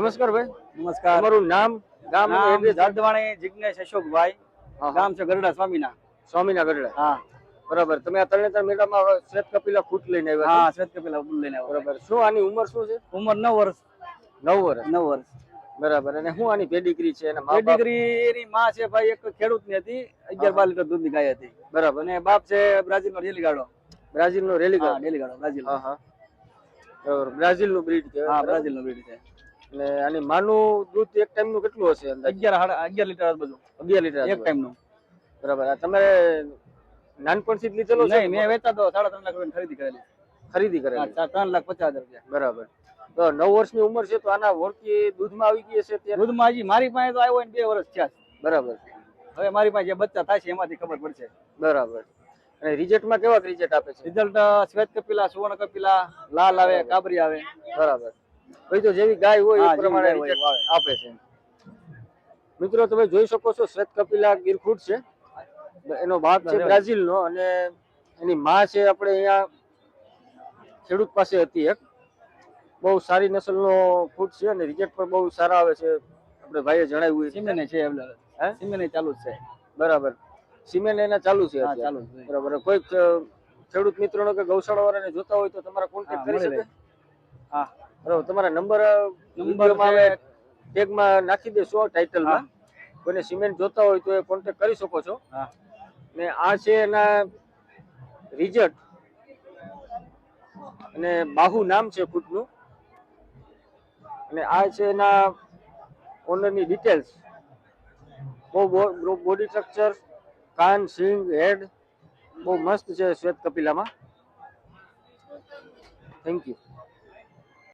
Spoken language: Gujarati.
નમસ્કાર ભાઈ. નમસ્કાર. તમારું નામ? ગામ જાદવાણી જિજ્ઞેશ અશોકભાઈ. હા, હા. ગામ છે ગરડા સ્વામીના સ્વામીના ગરડા. હા. બરાબર. તમે આ તરણેતર મેળામાં શ્વેત કપિલા ફૂટ લઈને આવ્યા હા શ્વેત કપિલા ફૂટ લઈને આવ્યા. બરાબર. શું આની ઉંમર શું છે? ઉંમર નવ વર્ષ. નવ વર્ષ. નવ વર્ષ. બરાબર. અને શું આની પેડિગ્રી છે? એના પેડિગ્રી એની માં છે ભાઈ એક ખેડૂતની હતી અગિયાર બાર લીટર દૂધની ગાય હતી. બરાબર. અને બાપ છે બ્રાઝિલ નો ડેલી ગાડો બ્રાઝિલ નો રેલી ગાડો રેલી ગાડો બ્રાઝિલ હા હા બરાબર. બ્રાઝિલનું બ્રીડ હા કહેવાય બ્રાઝિલ નો બ્રીડ છે. અને આની માનું દૂધ એક ટાઈમનું કેટલું હશે અગિયાર અગિયાર લીટર બધું. અગિયાર લીટર એક ટાઈમનું. બરાબર. આ તમે નાનપણથી જ લીધેલો છે? મેં વેચતા તો સાડા ત્રણ લાખ રૂપિયા ખરીદી કરેલી. ખરીદી કરે કરેલી ત્રણ લાખ પચાસ હજાર રૂપિયા. બરાબર. તો નવ વર્ષની ઉંમર છે તો આના ઓળખી દૂધમાં આવી ગઈ હશે દૂધમાં હજી મારી પાસે તો આવ્યો ને બે વર્ષ થયા બરાબર. હવે મારી પાસે જે બચ્ચા થાય છે એમાંથી ખબર પડશે. બરાબર. અને રિઝલ્ટમાં કેવા રિઝલ્ટ આપે છે? રિઝલ્ટ શ્વેત કપિલા સુવર્ણ કપિલા લાલ આવે કાબરી આવે. બરાબર. ભાઈ તો જેવી ગાય હોય એ પ્રમાણે આપે છે. મિત્રો તમે જોઈ શકો છો શ્વેત કપિલા ગીરખૂટ છે. એનો બાપ છે બ્રાઝિલ નો અને એની માં છે આપણે અહીંયા ખેડૂત પાસે હતી એક. બહુ સારી નસલનો ફૂટ છે અને રિજેક્ટ પણ બહુ સારા આવે છે. આપણે ભાઈએ જણાવ્યું. સિમેને છે? સિમેને ચાલુ છે. બરાબર. સિમેન્ટ એના ચાલુ છે હા ચાલુ. બરાબર. કોઈક ખેડૂત મિત્રોનો કે ગૌશાળા વાળાને જોતા હોય તો તમારા કોન્ટેક્ટ કરી શકે. હા. બરાબર તમારા નંબર નંબર નંબર છે. ટેગમાં નાખી દેશો ટાઇટલમાં કોઈને સિમેન્ટ જોતા હોય તો એ કોન્ટેક્ટ કરી શકો છો. હા. ને આ છે એના રિઝલ્ટ અને બાહુ નામ છે ફૂટનું અને આ છે એના ઓનરની ડિટેલ્સ બહુ બોડી સ્ટ્રક્ચર કાન સિંગ હેડ બહુ મસ્ત છે શ્વેત કપિલામાં. Thank you